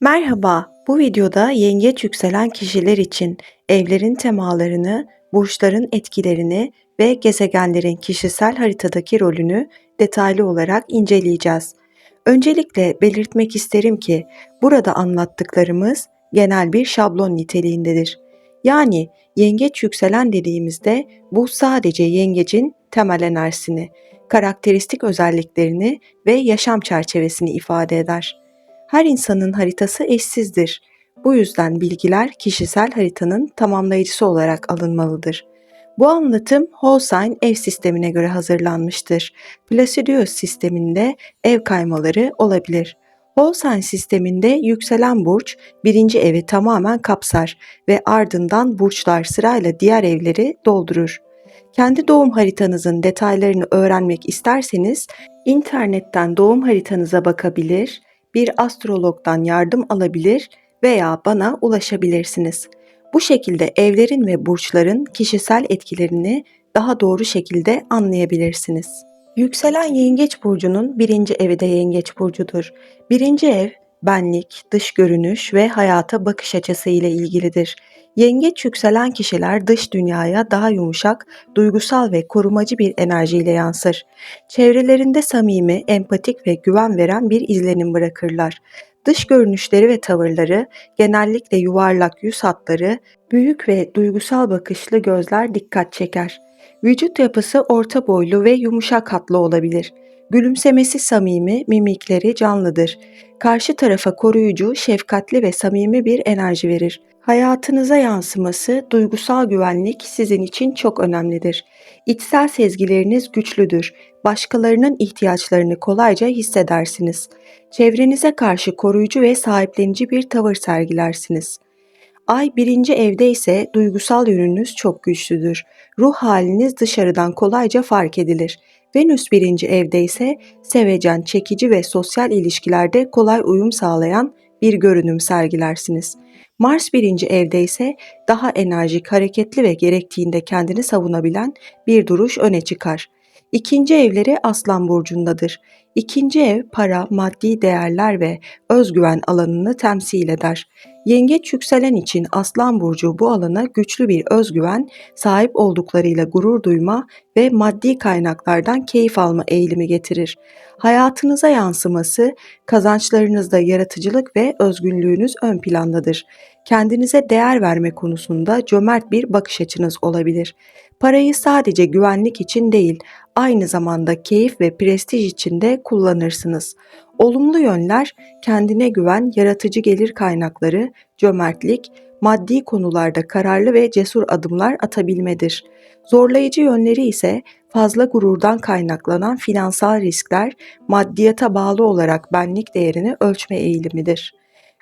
Merhaba, bu videoda yengeç yükselen kişiler için evlerin temalarını, burçların etkilerini ve gezegenlerin kişisel haritadaki rolünü detaylı olarak inceleyeceğiz. Öncelikle belirtmek isterim ki burada anlattıklarımız genel bir şablon niteliğindedir. Yani yengeç yükselen dediğimizde bu sadece yengecin temel enerjisini, karakteristik özelliklerini ve yaşam çerçevesini ifade eder. Her insanın haritası eşsizdir. Bu yüzden bilgiler kişisel haritanın tamamlayıcısı olarak alınmalıdır. Bu anlatım Holstein ev sistemine göre hazırlanmıştır. Placidius sisteminde ev kaymaları olabilir. Holstein sisteminde yükselen burç birinci evi tamamen kapsar ve ardından burçlar sırayla diğer evleri doldurur. Kendi doğum haritanızın detaylarını öğrenmek isterseniz internetten doğum haritanıza bakabilir, bir astrologdan yardım alabilir veya bana ulaşabilirsiniz. Bu şekilde evlerin ve burçların kişisel etkilerini daha doğru şekilde anlayabilirsiniz. Yükselen Yengeç burcunun birinci evi de Yengeç burcudur. Birinci ev benlik, dış görünüş ve hayata bakış açısı ile ilgilidir. Yengeç yükselen kişiler dış dünyaya daha yumuşak, duygusal ve korumacı bir enerjiyle yansır. Çevrelerinde samimi, empatik ve güven veren bir izlenim bırakırlar. Dış görünüşleri ve tavırları, genellikle yuvarlak yüz hatları, büyük ve duygusal bakışlı gözler dikkat çeker. Vücut yapısı orta boylu ve yumuşak hatlı olabilir. Gülümsemesi samimi, mimikleri canlıdır. Karşı tarafa koruyucu, şefkatli ve samimi bir enerji verir. Hayatınıza yansıması, duygusal güvenlik sizin için çok önemlidir. İçsel sezgileriniz güçlüdür. Başkalarının ihtiyaçlarını kolayca hissedersiniz. Çevrenize karşı koruyucu ve sahiplenici bir tavır sergilersiniz. Ay birinci evde ise duygusal yönünüz çok güçlüdür. Ruh haliniz dışarıdan kolayca fark edilir. Venüs birinci evde ise sevecen, çekici ve sosyal ilişkilerde kolay uyum sağlayan bir görünüm sergilersiniz. Mars birinci evde ise daha enerjik, hareketli ve gerektiğinde kendini savunabilen bir duruş öne çıkar. İkinci evleri Aslan burcundadır. İkinci ev para, maddi değerler ve özgüven alanını temsil eder. Yengeç yükselen için Aslan burcu bu alana güçlü bir özgüven, sahip olduklarıyla gurur duyma ve maddi kaynaklardan keyif alma eğilimi getirir. Hayatınıza yansıması, kazançlarınızda yaratıcılık ve özgünlüğünüz ön plandadır. Kendinize değer verme konusunda cömert bir bakış açınız olabilir. Parayı sadece güvenlik için değil, aynı zamanda keyif ve prestij için de kullanırsınız. Olumlu yönler kendine güven, yaratıcı gelir kaynakları, cömertlik, maddi konularda kararlı ve cesur adımlar atabilmedir. Zorlayıcı yönleri ise fazla gururdan kaynaklanan finansal riskler, maddiyata bağlı olarak benlik değerini ölçme eğilimidir.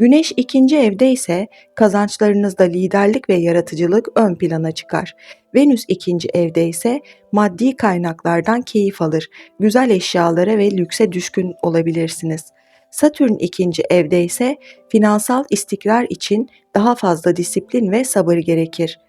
Güneş ikinci evde ise kazançlarınızda liderlik ve yaratıcılık ön plana çıkar. Venüs ikinci evde ise maddi kaynaklardan keyif alır, güzel eşyalara ve lükse düşkün olabilirsiniz. Satürn ikinci evde ise finansal istikrar için daha fazla disiplin ve sabır gerekir.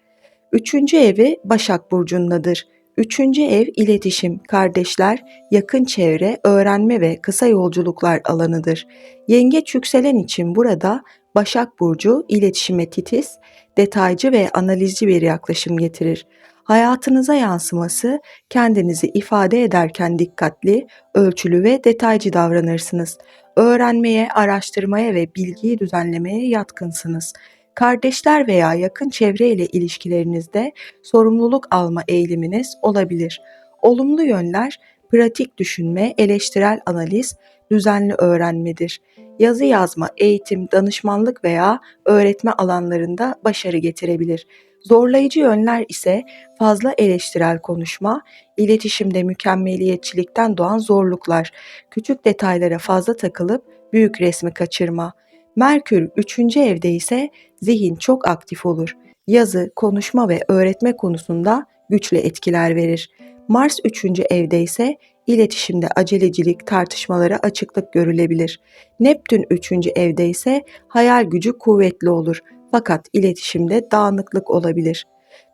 Üçüncü evi Başak Burcu'ndadır. Üçüncü ev iletişim, kardeşler, yakın çevre, öğrenme ve kısa yolculuklar alanıdır. Yengeç yükselen için burada Başak Burcu iletişime titiz, detaycı ve analizci bir yaklaşım getirir. Hayatınıza yansıması kendinizi ifade ederken dikkatli, ölçülü ve detaycı davranırsınız. Öğrenmeye, araştırmaya ve bilgiyi düzenlemeye yatkınsınız. Kardeşler veya yakın çevre ile ilişkilerinizde sorumluluk alma eğiliminiz olabilir. Olumlu yönler pratik düşünme, eleştirel analiz, düzenli öğrenmedir. Yazı yazma, eğitim, danışmanlık veya öğretme alanlarında başarı getirebilir. Zorlayıcı yönler ise fazla eleştirel konuşma, iletişimde mükemmeliyetçilikten doğan zorluklar, küçük detaylara fazla takılıp büyük resmi kaçırma. Merkür 3. evde ise zihin çok aktif olur. Yazı, konuşma ve öğretme konusunda güçlü etkiler verir. Mars 3. evde ise iletişimde acelecilik, tartışmalara açıklık görülebilir. Neptün 3. evde ise hayal gücü kuvvetli olur fakat iletişimde dağınıklık olabilir.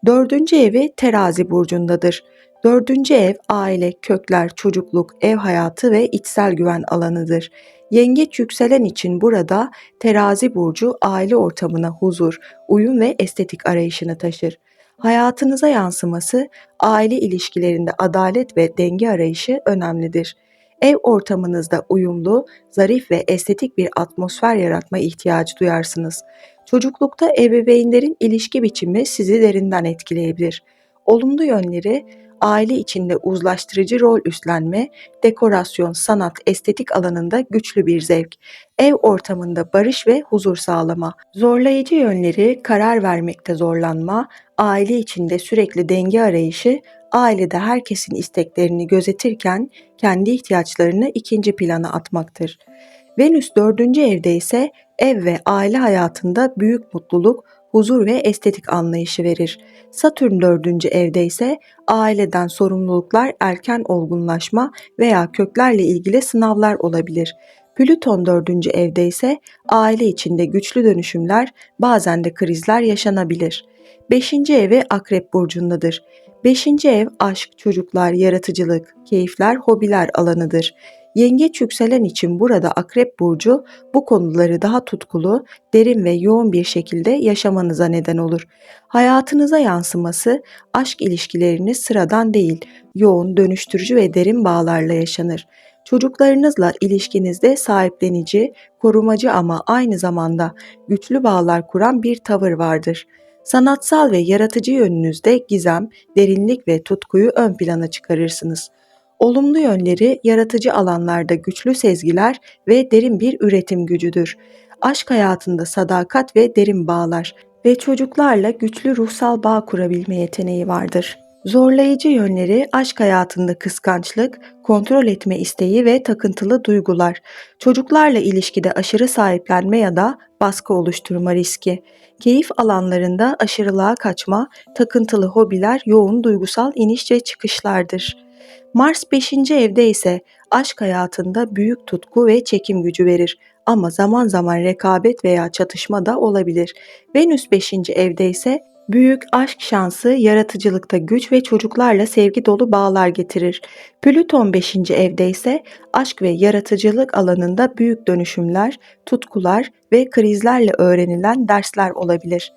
Dördüncü evi terazi burcundadır. Dördüncü ev aile, kökler, çocukluk, ev hayatı ve içsel güven alanıdır. Yengeç yükselen için burada terazi burcu aile ortamına huzur, uyum ve estetik arayışını taşır. Hayatınıza yansıması aile ilişkilerinde adalet ve denge arayışı önemlidir. Ev ortamınızda uyumlu, zarif ve estetik bir atmosfer yaratma ihtiyacı duyarsınız. Çocuklukta ebeveynlerin ilişki biçimi sizi derinden etkileyebilir. Olumlu yönleri aile içinde uzlaştırıcı rol üstlenme, dekorasyon, sanat, estetik alanında güçlü bir zevk, ev ortamında barış ve huzur sağlama, zorlayıcı yönleri karar vermekte zorlanma, aile içinde sürekli denge arayışı, ailede herkesin isteklerini gözetirken kendi ihtiyaçlarını ikinci plana atmaktır. Venüs dördüncü evde ise ev ve aile hayatında büyük mutluluk, huzur ve estetik anlayışı verir. Satürn dördüncü evde ise aileden sorumluluklar, erken olgunlaşma veya köklerle ilgili sınavlar olabilir. Plüton dördüncü evde ise aile içinde güçlü dönüşümler, bazen de krizler yaşanabilir. Beşinci evi Akrep Burcu'ndadır. Beşinci ev aşk, çocuklar, yaratıcılık, keyifler, hobiler alanıdır. Yengeç yükselen için burada Akrep Burcu bu konuları daha tutkulu, derin ve yoğun bir şekilde yaşamanıza neden olur. Hayatınıza yansıması aşk ilişkileriniz sıradan değil, yoğun, dönüştürücü ve derin bağlarla yaşanır. Çocuklarınızla ilişkinizde sahiplenici, korumacı ama aynı zamanda güçlü bağlar kuran bir tavır vardır. Sanatsal ve yaratıcı yönünüzde gizem, derinlik ve tutkuyu ön plana çıkarırsınız. Olumlu yönleri yaratıcı alanlarda güçlü sezgiler ve derin bir üretim gücüdür. Aşk hayatında sadakat ve derin bağlar ve çocuklarla güçlü ruhsal bağ kurabilme yeteneği vardır. Zorlayıcı yönleri aşk hayatında kıskançlık, kontrol etme isteği ve takıntılı duygular. Çocuklarla ilişkide aşırı sahiplenme ya da baskı oluşturma riski. Keyif alanlarında aşırılığa kaçma, takıntılı hobiler yoğun duygusal iniş ve çıkışlardır. Mars 5. evde ise aşk hayatında büyük tutku ve çekim gücü verir ama zaman zaman rekabet veya çatışma da olabilir. Venüs 5. evde ise büyük aşk şansı, yaratıcılıkta güç ve çocuklarla sevgi dolu bağlar getirir. Plüton 5. evde ise aşk ve yaratıcılık alanında büyük dönüşümler, tutkular ve krizlerle öğrenilen dersler olabilir.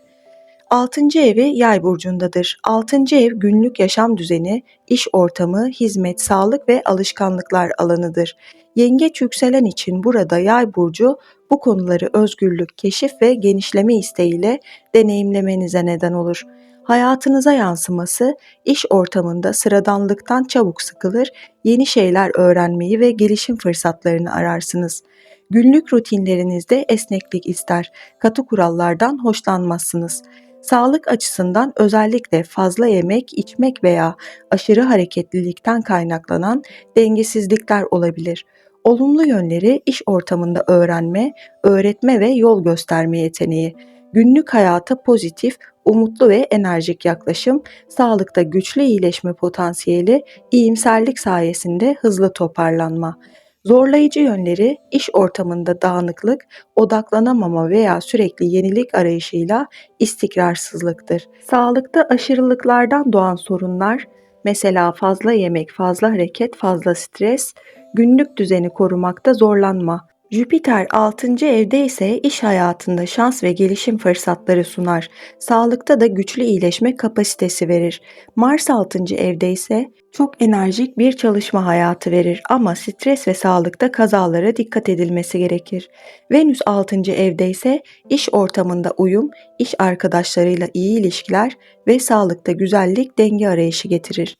Altıncı evi yay burcundadır. Altıncı ev günlük yaşam düzeni, iş ortamı, hizmet, sağlık ve alışkanlıklar alanıdır. Yengeç yükselen için burada yay burcu bu konuları özgürlük, keşif ve genişleme isteğiyle deneyimlemenize neden olur. Hayatınıza yansıması iş ortamında sıradanlıktan çabuk sıkılır, yeni şeyler öğrenmeyi ve gelişim fırsatlarını ararsınız. Günlük rutinlerinizde esneklik ister, katı kurallardan hoşlanmazsınız. Sağlık açısından özellikle fazla yemek, içmek veya aşırı hareketlilikten kaynaklanan dengesizlikler olabilir. Olumlu yönleri iş ortamında öğrenme, öğretme ve yol gösterme yeteneği. Günlük hayata pozitif, umutlu ve enerjik yaklaşım, sağlıkta güçlü iyileşme potansiyeli, iyimserlik sayesinde hızlı toparlanma. Zorlayıcı yönleri iş ortamında dağınıklık, odaklanamama veya sürekli yenilik arayışıyla istikrarsızlıktır. Sağlıkta aşırılıklardan doğan sorunlar, mesela fazla yemek, fazla hareket, fazla stres, günlük düzeni korumakta zorlanma, Jüpiter 6. evde ise iş hayatında şans ve gelişim fırsatları sunar. Sağlıkta da güçlü iyileşme kapasitesi verir. Mars 6. evde ise çok enerjik bir çalışma hayatı verir ama stres ve sağlıkta kazalara dikkat edilmesi gerekir. Venüs 6. evde ise iş ortamında uyum, iş arkadaşlarıyla iyi ilişkiler ve sağlıkta güzellik denge arayışı getirir.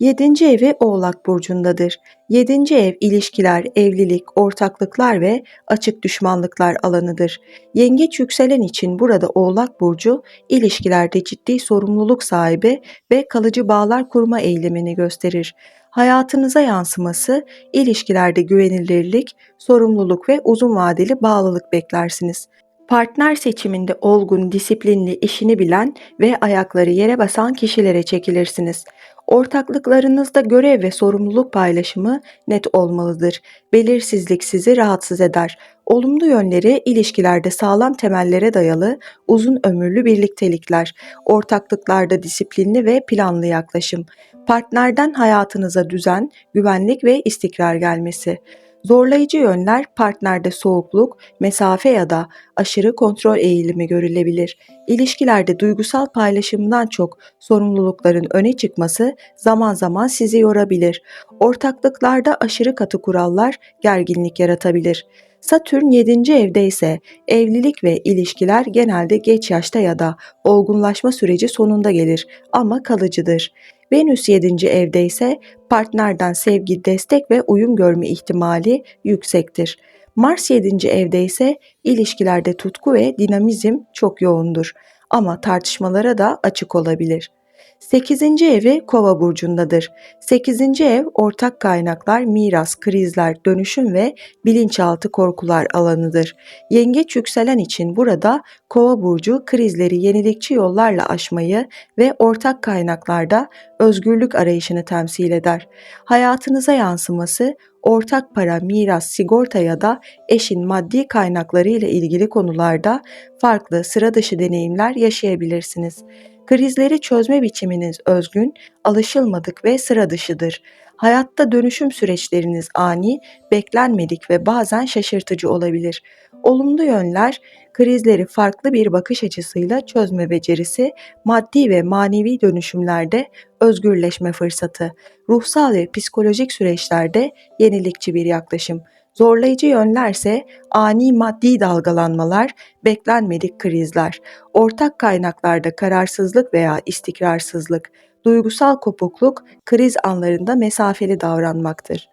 Yedinci evi Oğlak Burcu'ndadır. Yedinci ev ilişkiler, evlilik, ortaklıklar ve açık düşmanlıklar alanıdır. Yengeç yükselen için burada Oğlak Burcu ilişkilerde ciddi sorumluluk sahibi ve kalıcı bağlar kurma eğilimini gösterir. Hayatınıza yansıması ilişkilerde güvenilirlik, sorumluluk ve uzun vadeli bağlılık beklersiniz. Partner seçiminde olgun, disiplinli, işini bilen ve ayakları yere basan kişilere çekilirsiniz. Ortaklıklarınızda görev ve sorumluluk paylaşımı net olmalıdır. Belirsizlik sizi rahatsız eder. Olumlu yönleri ilişkilerde sağlam temellere dayalı uzun ömürlü birliktelikler, ortaklıklarda disiplinli ve planlı yaklaşım, partnerden hayatınıza düzen, güvenlik ve istikrar gelmesi. Zorlayıcı yönler partnerde soğukluk, mesafe ya da aşırı kontrol eğilimi görülebilir. İlişkilerde duygusal paylaşımdan çok sorumlulukların öne çıkması zaman zaman sizi yorabilir. Ortaklıklarda aşırı katı kurallar gerginlik yaratabilir. Satürn 7. evde ise evlilik ve ilişkiler genelde geç yaşta ya da olgunlaşma süreci sonunda gelir ama kalıcıdır. Venüs 7. evde ise partnerden sevgi, destek ve uyum görme ihtimali yüksektir. Mars 7. evde ise ilişkilerde tutku ve dinamizm çok yoğundur ama tartışmalara da açık olabilir. 8. evi Kova burcundadır. 8. ev ortak kaynaklar, miras, krizler, dönüşüm ve bilinçaltı korkular alanıdır. Yengeç yükselen için burada Kova burcu krizleri yenilikçi yollarla aşmayı ve ortak kaynaklarda özgürlük arayışını temsil eder. Hayatınıza yansıması ortak para, miras, sigorta ya da eşin maddi kaynakları ile ilgili konularda farklı sıra dışı deneyimler yaşayabilirsiniz. Krizleri çözme biçiminiz özgün, alışılmadık ve sıra dışıdır. Hayatta dönüşüm süreçleriniz ani, beklenmedik ve bazen şaşırtıcı olabilir. Olumlu yönler, krizleri farklı bir bakış açısıyla çözme becerisi, maddi ve manevi dönüşümlerde özgürleşme fırsatı, ruhsal ve psikolojik süreçlerde yenilikçi bir yaklaşım. Zorlayıcı yönlerse ani maddi dalgalanmalar, beklenmedik krizler, ortak kaynaklarda kararsızlık veya istikrarsızlık, duygusal kopukluk kriz anlarında mesafeli davranmaktır.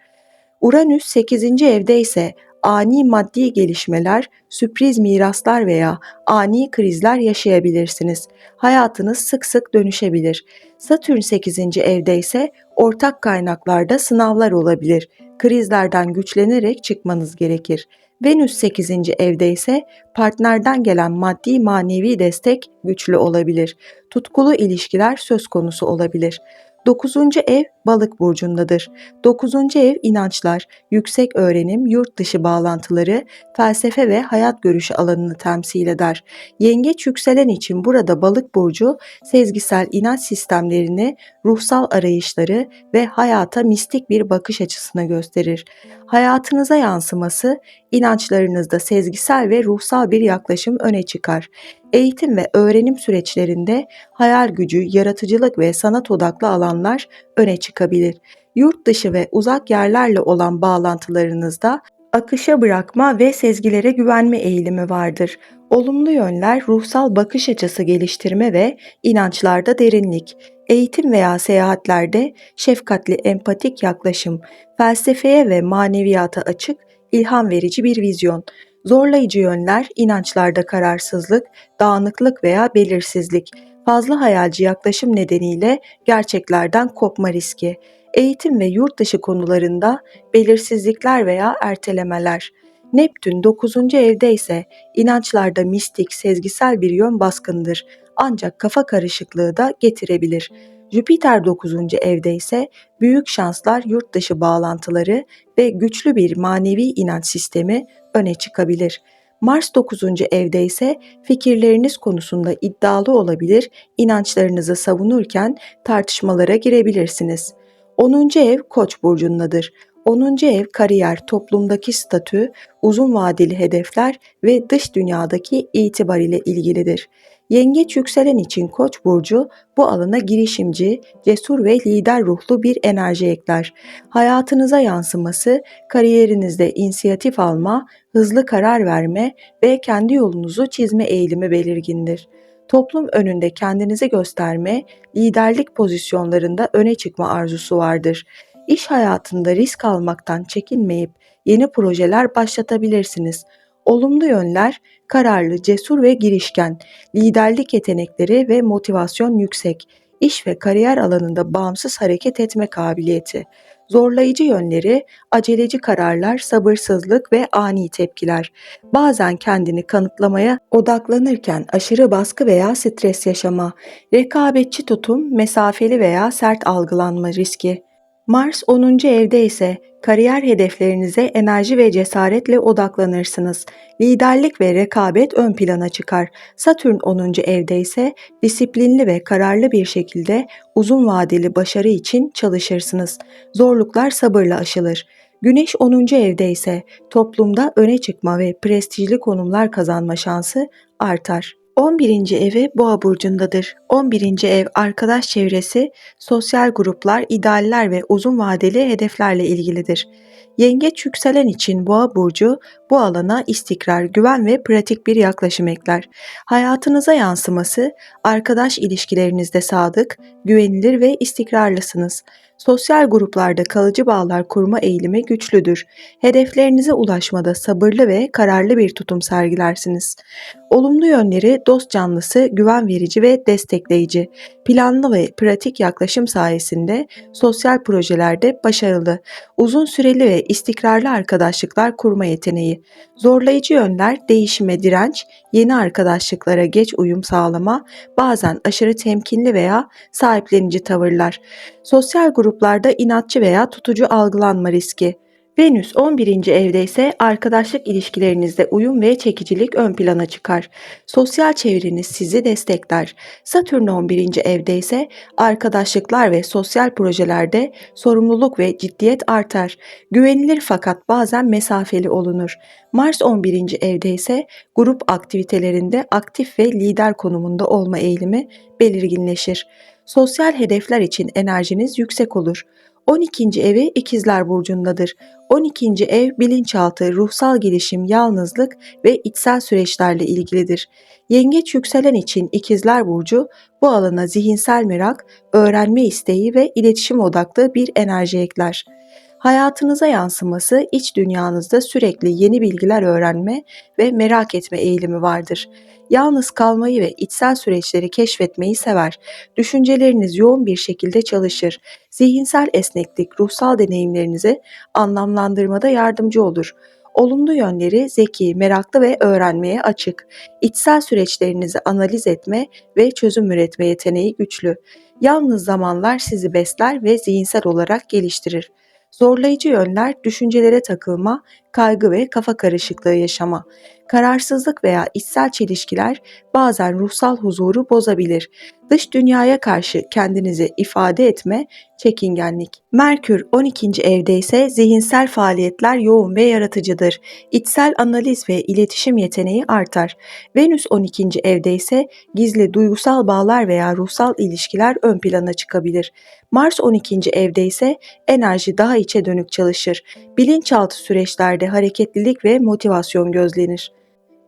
Uranüs 8. evde ise ani maddi gelişmeler, sürpriz miraslar veya ani krizler yaşayabilirsiniz. Hayatınız sık sık dönüşebilir. Satürn 8. evde ise ortak kaynaklarda sınavlar olabilir. Krizlerden güçlenerek çıkmanız gerekir. Venüs 8. evde ise partnerden gelen maddi manevi destek güçlü olabilir. Tutkulu ilişkiler söz konusu olabilir. 9. ev balık burcundadır. 9. ev inançlar, yüksek öğrenim, yurt dışı bağlantıları, felsefe ve hayat görüşü alanını temsil eder. Yengeç yükselen için burada balık burcu sezgisel inanç sistemlerini, ruhsal arayışları ve hayata mistik bir bakış açısını gösterir. Hayatınıza yansıması inançlarınızda sezgisel ve ruhsal bir yaklaşım öne çıkar. Eğitim ve öğrenim süreçlerinde hayal gücü, yaratıcılık ve sanat odaklı alanlar öne çıkabilir. Yurt dışı ve uzak yerlerle olan bağlantılarınızda akışa bırakma ve sezgilere güvenme eğilimi vardır. Olumlu yönler ruhsal bakış açısı geliştirme ve inançlarda derinlik, eğitim veya seyahatlerde şefkatli empatik yaklaşım, felsefeye ve maneviyata açık, ilham verici bir vizyon. Zorlayıcı yönler inançlarda kararsızlık, dağınıklık veya belirsizlik, fazla hayalci yaklaşım nedeniyle gerçeklerden kopma riski, eğitim ve yurt dışı konularında belirsizlikler veya ertelemeler. Neptün 9. evde ise inançlarda mistik, sezgisel bir yön baskındır ancak kafa karışıklığı da getirebilir. Jüpiter 9. evde ise büyük şanslar, yurt dışı bağlantıları ve güçlü bir manevi inanç sistemi öne çıkabilir. Mars 9. evde ise fikirleriniz konusunda iddialı olabilir, inançlarınızı savunurken tartışmalara girebilirsiniz. 10. ev Koç burcundadır. 10. ev kariyer, toplumdaki statü, uzun vadeli hedefler ve dış dünyadaki itibar ile ilgilidir. Yengeç yükselen için Koç burcu bu alana girişimci, cesur ve lider ruhlu bir enerji ekler. Hayatınıza yansıması kariyerinizde inisiyatif alma, hızlı karar verme ve kendi yolunuzu çizme eğilimi belirgindir. Toplum önünde kendinizi gösterme, liderlik pozisyonlarında öne çıkma arzusu vardır. İş hayatında risk almaktan çekinmeyip yeni projeler başlatabilirsiniz. Olumlu yönler kararlı, cesur ve girişken, liderlik yetenekleri ve motivasyon yüksek, iş ve kariyer alanında bağımsız hareket etme kabiliyeti. Zorlayıcı yönleri aceleci kararlar, sabırsızlık ve ani tepkiler. Bazen kendini kanıtlamaya odaklanırken aşırı baskı veya stres yaşama, rekabetçi tutum, mesafeli veya sert algılanma riski. Mars 10. evde ise kariyer hedeflerinize enerji ve cesaretle odaklanırsınız. Liderlik ve rekabet ön plana çıkar. Satürn 10. evde ise disiplinli ve kararlı bir şekilde uzun vadeli başarı için çalışırsınız. Zorluklar sabırla aşılır. Güneş 10. evde ise toplumda öne çıkma ve prestijli konumlar kazanma şansı artar. 11. evi Boğa burcundadır. 11. ev arkadaş çevresi, sosyal gruplar, idealler ve uzun vadeli hedeflerle ilgilidir. Yengeç yükselen için Boğa burcu bu alana istikrar, güven ve pratik bir yaklaşım ekler. Hayatınıza yansıması arkadaş ilişkilerinizde sadık, güvenilir ve istikrarlısınız. Sosyal gruplarda kalıcı bağlar kurma eğilimi güçlüdür. Hedeflerinize ulaşmada sabırlı ve kararlı bir tutum sergilersiniz. Olumlu yönleri dost canlısı, güven verici ve destekleyici. Planlı ve pratik yaklaşım sayesinde sosyal projelerde başarılı, uzun süreli ve istikrarlı arkadaşlıklar kurma yeteneği. Zorlayıcı yönler değişime direnç, yeni arkadaşlıklara geç uyum sağlama, bazen aşırı temkinli veya sahiplenici tavırlar. Sosyal gruplarda inatçı veya tutucu algılanma riski. Venüs 11. evde ise arkadaşlık ilişkilerinizde uyum ve çekicilik ön plana çıkar. Sosyal çevreniz sizi destekler. Satürn 11. evde ise arkadaşlıklar ve sosyal projelerde sorumluluk ve ciddiyet artar. Güvenilir fakat bazen mesafeli olunur. Mars 11. evde ise grup aktivitelerinde aktif ve lider konumunda olma eğilimi belirginleşir. Sosyal hedefler için enerjiniz yüksek olur. 12. evi İkizler Burcu'ndadır. 12. ev bilinçaltı, ruhsal gelişim, yalnızlık ve içsel süreçlerle ilgilidir. Yengeç yükselen için İkizler Burcu bu alana zihinsel merak, öğrenme isteği ve iletişim odaklı bir enerji ekler. Hayatınıza yansıması iç dünyanızda sürekli yeni bilgiler öğrenme ve merak etme eğilimi vardır. Yalnız kalmayı ve içsel süreçleri keşfetmeyi sever. Düşünceleriniz yoğun bir şekilde çalışır. Zihinsel esneklik ruhsal deneyimlerinizi anlamlandırmada yardımcı olur. Olumlu yönleri zeki, meraklı ve öğrenmeye açık. İçsel süreçlerinizi analiz etme ve çözüm üretme yeteneği güçlü. Yalnız zamanlar sizi besler ve zihinsel olarak geliştirir. Zorlayıcı yönler düşüncelere takılma, kaygı ve kafa karışıklığı yaşama. Kararsızlık veya içsel çelişkiler bazen ruhsal huzuru bozabilir. Dış dünyaya karşı kendinizi ifade etme, çekingenlik. Merkür 12. evde ise zihinsel faaliyetler yoğun ve yaratıcıdır. İçsel analiz ve iletişim yeteneği artar. Venüs 12. evde ise gizli duygusal bağlar veya ruhsal ilişkiler ön plana çıkabilir. Mars 12. evde ise enerji daha içe dönük çalışır. Bilinçaltı süreçlerde hareketlilik ve motivasyon gözlenir.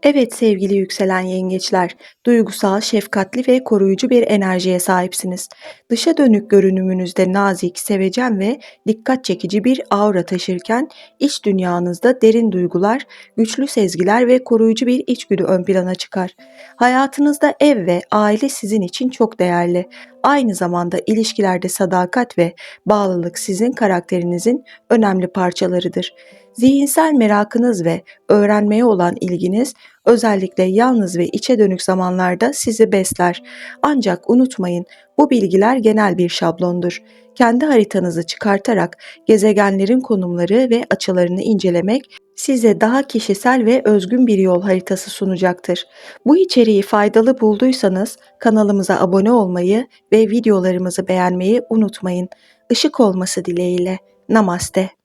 Evet sevgili yükselen yengeçler, duygusal, şefkatli ve koruyucu bir enerjiye sahipsiniz. Dışa dönük görünümünüzde nazik, sevecen ve dikkat çekici bir aura taşırken iç dünyanızda derin duygular, güçlü sezgiler ve koruyucu bir içgüdü ön plana çıkar. Hayatınızda ev ve aile sizin için çok değerli. Aynı zamanda ilişkilerde sadakat ve bağlılık sizin karakterinizin önemli parçalarıdır. Zihinsel merakınız ve öğrenmeye olan ilginiz özellikle yalnız ve içe dönük zamanlarda sizi besler. Ancak unutmayın bu bilgiler genel bir şablondur. Kendi haritanızı çıkartarak gezegenlerin konumları ve açılarını incelemek size daha kişisel ve özgün bir yol haritası sunacaktır. Bu içeriği faydalı bulduysanız kanalımıza abone olmayı ve videolarımızı beğenmeyi unutmayın. Işık olması dileğiyle. Namaste.